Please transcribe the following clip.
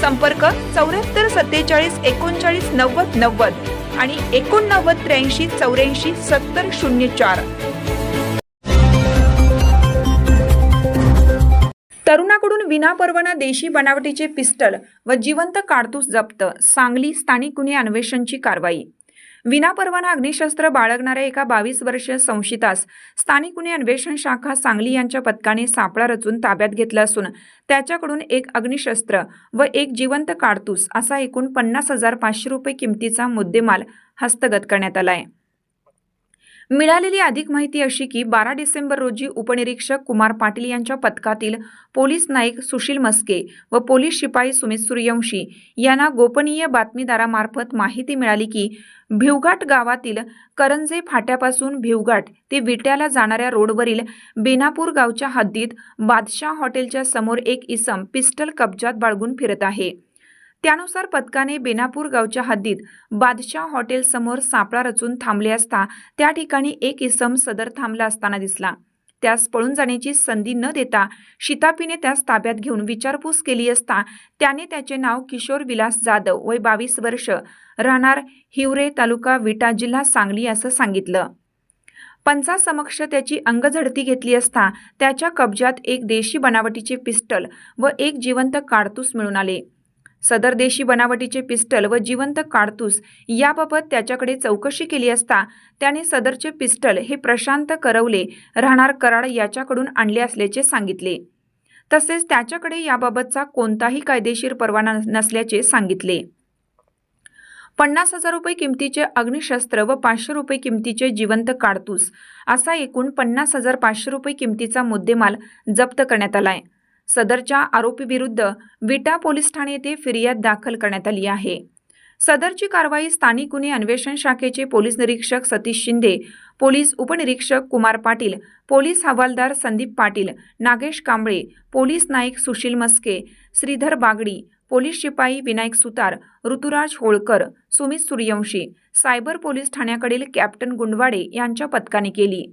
संपर्क चौऱ्याहत्तर सत्तेचाळीस एकोणचाळीस नव्वद नव्वद आणि एकोणनव्वद त्र्याऐंशी चौऱ्याऐंशी सत्तर शून्य चार. तरुणाकडून विनापरवाना देशी बनावटीचे पिस्टल व जिवंत कारतूस जप्त सांगली स्थानिक गुन्हे अन्वेषणची कारवाई. विनापरवाना अग्निशस्त्र बाळगणाऱ्या एका बावीस वर्षीय संशितास स्थानिक गुन्हे अन्वेषण शाखा सांगली यांच्या पथकाने सापळा रचून ताब्यात घेतला असून त्याच्याकडून एक अग्निशस्त्र व एक जिवंत काडतूस असा एकूण पन्नास हजार पाचशे रुपये किमतीचा मुद्देमाल हस्तगत करण्यात आला आहे. मिळालेली अधिक माहिती अशी की बारा डिसेंबर रोजी उपनिरीक्षक कुमार पाटील यांच्या पथकातील पोलीस नाईक सुशील मस्के व पोलीस शिपाई सुमित सूर्यवंशी यांना गोपनीय बातमीदारामार्फत माहिती मिळाली की भिवघाट गावातील करंजे फाट्यापासून भिवघाट ते विट्याला जाणाऱ्या रोडवरील बेनापूर गावच्या हद्दीत बादशाह हॉटेलच्या समोर एक इसम पिस्टल कब्जात बाळगून फिरत आहे. त्यानुसार पथकाने बेनापूर गावच्या हद्दीत बादशाह हॉटेलसमोर सापळा रचून थांबले असता त्या ठिकाणी एक इसम सदर थांबला असताना दिसला. त्यास पळून जाण्याची संधी न देता शितापीने त्यास ताब्यात घेऊन विचारपूस केली असता त्याने त्याचे नाव किशोर विलास जाधव वय बावीस वर्ष राहणार हिवरे तालुका विटा जिल्हा सांगली असं सांगितलं. पंचासमक्ष त्याची अंगझडती घेतली असता त्याच्या कब्जात एक देशी बनावटीचे पिस्टल व एक जिवंत कारतूस मिळून आले. सदर देशी बनावटीचे पिस्टल व जिवंत काडतूस याबाबत त्याच्याकडे चौकशी केली असता त्याने सदरचे पिस्टल हे प्रशांत करवले राहणार कराड याच्याकडून आणले असल्याचे सांगितले. तसेच त्याच्याकडे याबाबतचा कोणताही कायदेशीर परवाना नसल्याचे सांगितले. पन्नास हजार रुपये किमतीचे अग्निशस्त्र व पाचशे रुपये किमतीचे जिवंत काडतूस असा एकूण पन्नास हजार पाचशे रुपये किमतीचा मुद्देमाल जप्त करण्यात आला आहे सदरच्या आरोपीविरुद्ध विटा पोलीस ठाणे येथे फिर्याद दाखल करण्यात आली आहे. सदरची कारवाई स्थानिक गुन्हे अन्वेषण शाखेचे पोलीस निरीक्षक सतीश शिंदे पोलीस उपनिरीक्षक Kumar Patil police havaldar Sandeep Patil Nagesh Kamble police Naik Sushil Maske Shridhar Bagadi police शिपाई विनायक सुतार ऋतुराज होळकर सुमित सूर्यवंशी सायबर पोलीस ठाण्याकडील कॅप्टन गुंडवाडे यांच्या पथकाने केली.